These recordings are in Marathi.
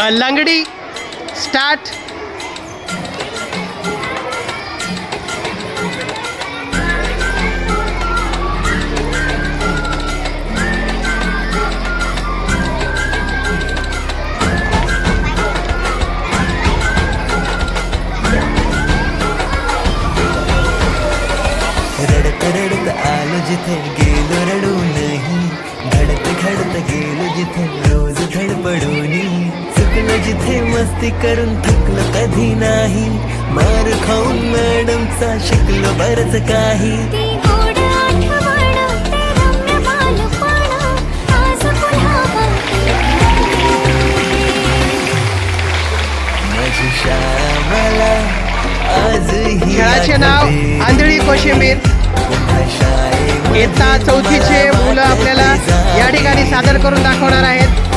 लंगडी स्टार्ट. रडत रडत आलो जिथे गेलो रडू नाही घडत घडत गेलो जिथे रोज धडपडून चुकलो जिथे मस्ती करून थकलो कधी नाही मार खाऊन मॅडमचा शिकलो बरच काही. माझी शाळा मला आजही खेळाचे नाव. आंधळी कोशिंबीर इयत्ता चौथीचे मला आपल्याला या ठिकाणी सादर करून दाखवणार आहेत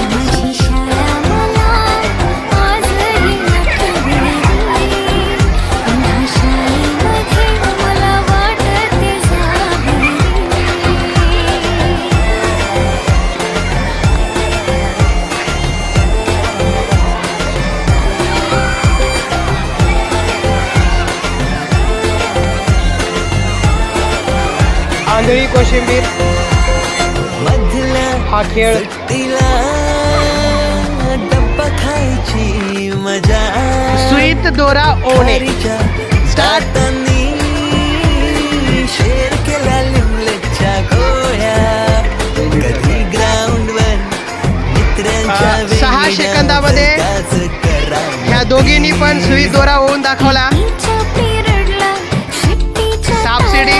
आंधळी कोशिंबीर. हा खेळ. खायची मजा. सुईत दोरा ओणे. शेर केला लिमलच्या गोळ्या. कधी मित्रांच्या सहा सेकंदामध्ये. ह्या दोघींनी पण सुई दोरा ओवून दाखवला. सापशिडी.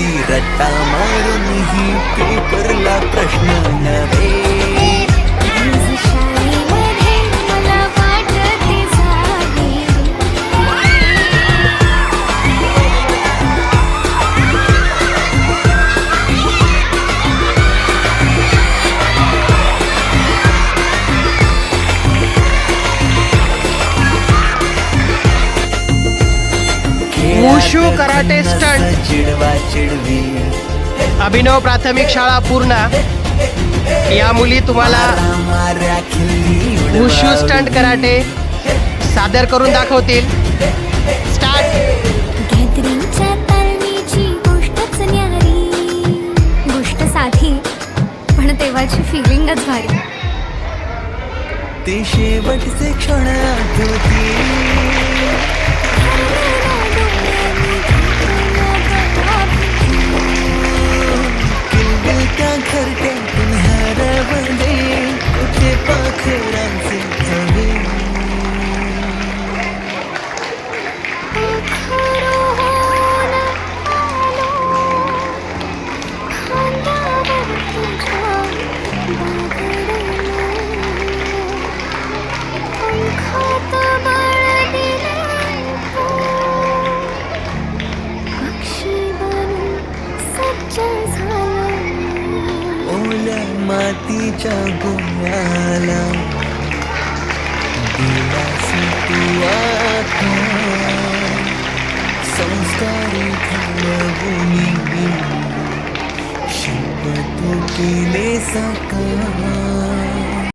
ती किती मारून ही पेपरला प्रश्न नव्हे. Wushu karate stunt. चिडवा चिडवी. अभिनव प्राथमिक शाळा पूर्ण. या मुली तुम्हाला खिल्ली उडवा वुशू स्टंट कराटे सादर करून दाखवतील. स्टार्ट गॅदरिंगच्या गोष्टच न्यारी. गोष्ट साधी पण तेव्हाची फिलिंगच भारी. ते शेवटचे क्षण ओल्या मातीच्या गोळ्याला दिलास तू आता संस्कारी घडवून शिकवण तू केले सका.